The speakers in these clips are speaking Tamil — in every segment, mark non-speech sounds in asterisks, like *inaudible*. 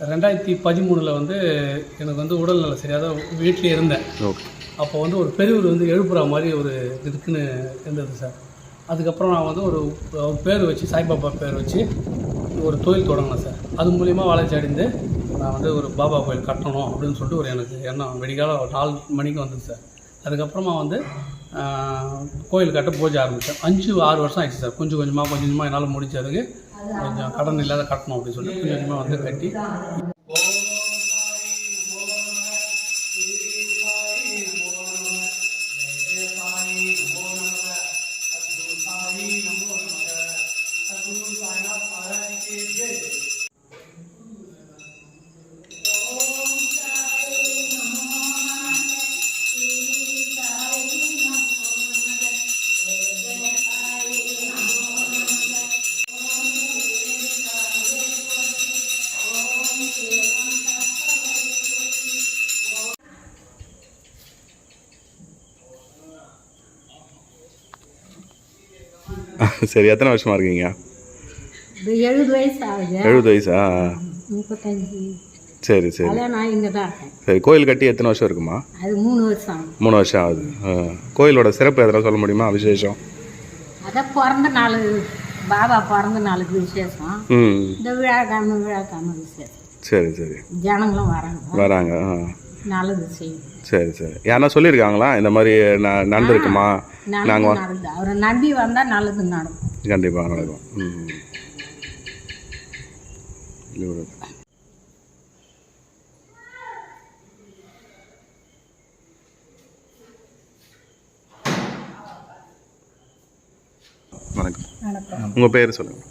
ரெண்டாயிரத்தி பதிமூணில் வந்து எனக்கு வந்து உடல்நல சரியாக வீட்டிலே இருந்தேன். அப்போ வந்து ஒரு பெரியவர் வந்து எழுப்புற மாதிரி ஒரு இதுக்குன்னு இருந்தது சார். அதுக்கப்புறம் நான் வந்து ஒரு பேர் வச்சு சாய்பாபா பேர் வச்சு ஒரு தொழில் தொடங்கினேன் சார். அது மூலிமா வளர்ச்சி அடைந்து நான் வந்து ஒரு பாபா கோயில் கட்டணும் அப்படின்னு சொல்லிட்டு ஒரு எனக்கு எண்ணம். வெடிகால ஒரு நாலு மணிக்கு வந்தது சார். அதுக்கப்புறமா வந்து கோயில் கட்ட பூஜை ஆரம்பித்தேன் அஞ்சு ஆறு வருஷம் ஆயிடுச்சு சார். கொஞ்சம் கொஞ்சமாக கொஞ்சம் கொஞ்சமாக என்னால் முடிஞ்சதுக்கு கொஞ்சம் கடன் இல்லாத கட்டணும் அப்படின்னு சொல்லி கொஞ்சம் கொஞ்சமாக வந்து கட்டி *laughs* சரி எத்தனை வருஷமா இருக்கீங்க? எழுபது வயசு ஆகுது. எழுபது வயசா? முப்பத்தஞ்சு. சரி சரி. இங்கே தான் சரி கோயில் கட்டி எத்தனை வருஷம் இருக்குமா? அது மூணு வருஷம் மூணு வருஷம் ஆகுது. கோயிலோட சிறப்பு எதனா சொல்ல முடியுமா? விசேஷம்? அதான் பிறந்த நாள் பாபா பிறந்த நாளுக்கு விசேஷம். ம். இந்த விழாக்காம விழாக்காம விசேஷம். சரி சரி. ஜனங்களும் வராங்க. வராங்க நல்லது செய்யும் சரி சரி. யாரா சொல்லியிருக்காங்களா? இந்த மாதிரி ந- நடந்திருக்குமா? நல்லது நடந்து அவரை நம்பி வந்தால் நல்லது நடக்கும். கண்டிப்பாக நடக்கும். ம். வணக்கம். வணக்கம். உங்கள் பேர் சொல்லுங்கள்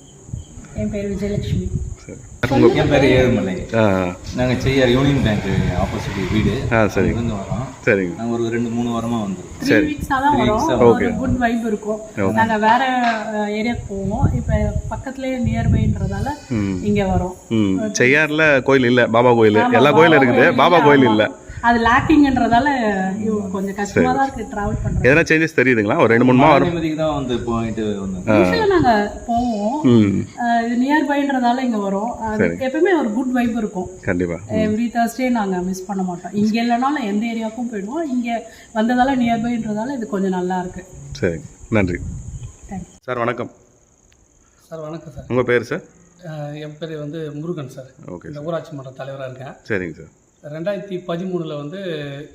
என் பேர் விஜயலட்சுமி. சரி. என் பேர் ஏழுமலை. நாங்கள் செய்யார் யூனியன் பேங்க் ஆப்போசிட் வீடு. ஆ சரி. இருந்து வரோம். சரிங்க. நாங்கள் ஒரு ரெண்டு மூணு வாரமாக வந்திருக்கோம். த்ரீ சரி. ஒரு குட் வைப் இருக்கும். நாங்கள் வேற ஏரியாவுக்கு போவோம். இப்போ பக்கத்துலேயே நியர்பைன்றதால இங்கே வரோம். ம். செய்யாறில் கோயில் இல்லை. பாபா கோயில். எல்லா கோயிலும் இருக்குது. பாபா கோயில் இல்லை. அது லேக்கிங்ன்றதால கொஞ்சம் கஷ்டமாக தான் இருக்குது ட்ராவல் பண்ணுறது எதனா சேஞ்சஸ் தெரியுதுங்களா? ஒரு ரெண்டு மூணு மா வரும். நிம்மதிக்கு தான் வந்து போயிட்டு யூஸ்வலாக நாங்கள் போவோம். இது நியர்பைன்றதால இங்கே வரோம். அது எப்பவுமே ஒரு குட் வைப் இருக்கும். கண்டிப்பாக எவ்ரி தேர்ஸ்டே நாங்கள் மிஸ் பண்ண மாட்டோம். இங்கே இல்லைனாலும் எந்த ஏரியாவுக்கும் போயிடுவோம். இங்கே வந்ததால நியர்பைன்றதால இது கொஞ்சம் நல்லா இருக்கு. சரி. நன்றி. சார் வணக்கம். சார் வணக்கம் சார். உங்கள் பேர் சார்? என் பேர் வந்து முருகன் சார். ஓகே இந்த ஊராட்சி மன்ற தலைவராக இருக்கேன். சரிங்க சார். ரெண்டாயிரத்தி பதிமூணில் வந்து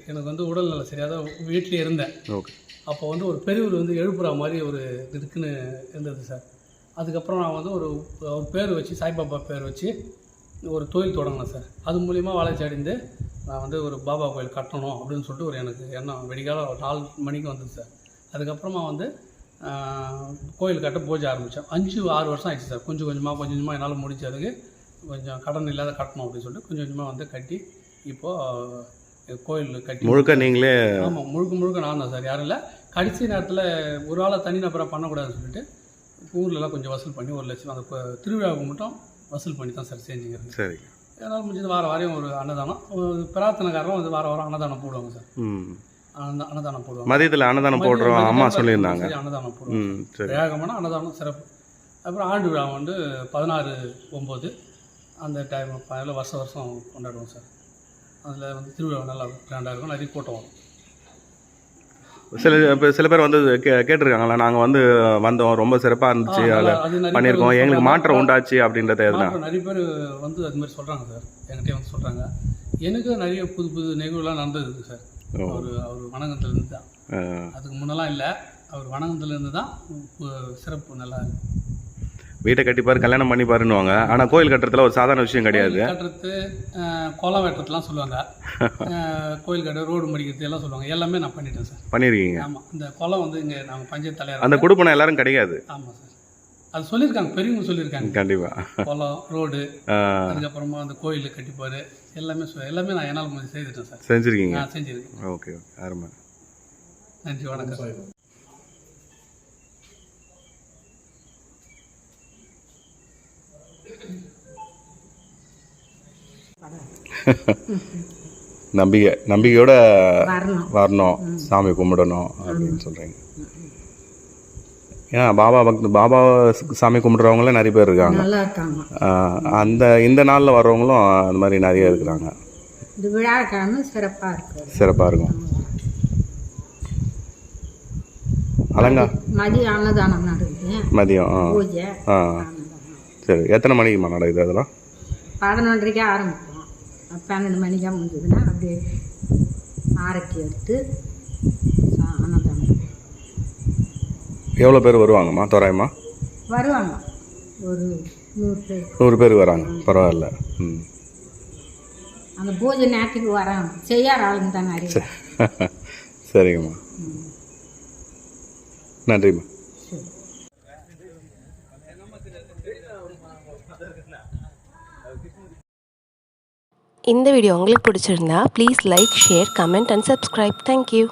எனக்கு வந்து உடல்நல சரியாக வீட்டிலே இருந்தேன். ஓகே. அப்போ வந்து ஒரு பெரியவர் வந்து எழுப்புற மாதிரி ஒரு இதுக்குன்னு இருந்தது சார். அதுக்கப்புறம் நான் வந்து ஒரு ஒரு பேர் வச்சு சாய்பாபா பேர் வச்சு ஒரு தொழில் தொடங்கினேன் சார். அது மூலிமா வளர்ச்சி அடைந்து நான் வந்து ஒரு பாபா கோயில் கட்டணும் அப்படின்னு சொல்லிட்டு ஒரு எனக்கு எண்ணம். வெடிகால ஒரு நாலு மணிக்கு வந்தது சார். அதுக்கப்புறமா வந்து கோயில் கட்ட பூஜை ஆரம்பித்தேன் அஞ்சு ஆறு வருஷம் ஆயிடுச்சு சார். கொஞ்சம் கொஞ்சமாக கொஞ்சம் கொஞ்சமாக என்னால் முடிஞ்சதுக்கு கொஞ்சம் கடன் இல்லாத கட்டணும் அப்படின்னு சொல்லிட்டு கொஞ்சம் கொஞ்சமாக வந்து கட்டி இப்போது கோயில் கட்டி முழுக்க நீங்களே ஆமாம் முழுக்க முழுக்க நான் தான் சார் யாரும் இல்லை. கடைசி நேரத்தில் ஒரு ஆளை தனிநபராக பண்ணக்கூடாதுன்னு சொல்லிட்டு ஊர்லலாம் கொஞ்சம் வசூல் பண்ணி ஒரு லட்சம் அந்த திருவிழாவுக்கு மட்டும் வசூல் பண்ணி தான் சார் செஞ்சுக்கிறது. சரி. என்னால் முடிஞ்சது வார வாரம் ஒரு அன்னதானம். ஒரு பிரார்த்தனைக்காரரும் வந்து வார வாரம் அன்னதானம் போடுவாங்க சார். அன்னதானம் போடுவாங்க. மதியத்தில் அன்னதானம் போடுறோம் அம்மா சொல்லியிருந்தாங்க. அன்னதானம் போடுவாங்க. ம் சரி. வேகமான அன்னதானம் சிறப்பு. அப்புறம் ஆண்டு விழா வந்து பதினாறு ஒம்பது அந்த டைம் வருஷம் வருஷம் கொண்டாடுவோம் சார். அதில் வந்து திருவிழா நல்லா கிராண்டாக இருக்கும். நிறைய கூட்டம் வரும். சில இப்போ சில பேர் வந்து கே கேட்டிருக்காங்களா நாங்கள் வந்து வந்தோம் ரொம்ப சிறப்பாக இருந்துச்சு அதில் பண்ணியிருக்கோம். எங்களுக்கு. மாற்றம் உண்டாச்சு அப்படின்றத எதுனா நிறைய பேர் வந்து அது மாதிரி சொல்கிறாங்க சார். என்கிட்ட வந்து சொல்கிறாங்க எனக்கு நிறைய புது புது நிகழ்வுலாம் நடந்தது சார். அவர் அவர் வணக்கத்துலேருந்து தான். அதுக்கு முன்னெல்லாம் இல்லை. அவர் வணக்கத்துலேருந்து தான் சிறப்பு நல்லா இருக்கு. வீட்டை கட்டிப்பாரு கல்யாணம் பண்ணிப்பாருன்னுவாங்க. ஆனால் கோயில் கட்டுறதுல ஒரு சாதாரண விஷயம் கிடையாது. கட்டுறது குளம் வெட்டுறதுலாம் சொல்லுவாங்க. கோயில் கட்ட ரோடு மடிக்கிறது எல்லாம் சொல்லுவாங்க. எல்லாமே நான் பண்ணிட்டேன் சார். பண்ணியிருக்கீங்க ஆமாம் இந்த குளம் வந்து இங்கே நாங்கள் பஞ்சாயத்து தலைவர் அந்த குடுப்பனை எல்லாரும் கிடையாது. ஆமாம் சார். அது சொல்லியிருக்காங்க பெரியவங்க சொல்லியிருக்காங்க. கண்டிப்பாக குளம் ரோடு அதுக்கப்புறமா அந்த கோயில் கட்டிப்பாரு. எல்லாமே எல்லாமே நான் என்னால் செய்துட்டேன் சார். செஞ்சுருக்கீங்க? செஞ்சிருக்கேன். Okay okay. அருமை. நன்றி வணக்கம் சார் *laughs* நம்பிக்கை நம்பிக்கையோட வரணும். சாமி கும்பிடணும் அப்படின்னு சொல்கிறீங்க ஏன்னா பாபா பக்த பாபா சாமி கும்பிட்றவங்களே நிறைய பேர் இருக்காங்க. அந்த இந்த நாளில் வர்றவங்களும் அந்த மாதிரி நிறைய இருக்கிறாங்க. சிறப்பாக இருக்கும். அலங்கா. மதியம் அன்னதானம் மதியம் ஆ. சரி எத்தனை மணிக்குமா நடக்குது அதெல்லாம்? பதினொன்றரைக்கே ஆரம்பிப்போம். பன்னெண்டு மணிக்கா முடிஞ்சதுன்னா அப்படியே ஆரத்தி எடுத்து அன்னதானம் எவ்வளோ பேர் வருவாங்கம்மா? தோராயமா? வருவாங்க. ஒரு நூறு பேர். நூறு பேர் வராங்க. பரவாயில்ல. ம். அந்த பூஜை நேரத்துக்கு வராங்க. செய்யார் ஆளுங்க தான் நிறைய சரிங்கம்மா. நன்றிம்மா. இந்த வீடியோ உங்களுக்கு பிடிச்சிருந்தா please like share comment and subscribe thank you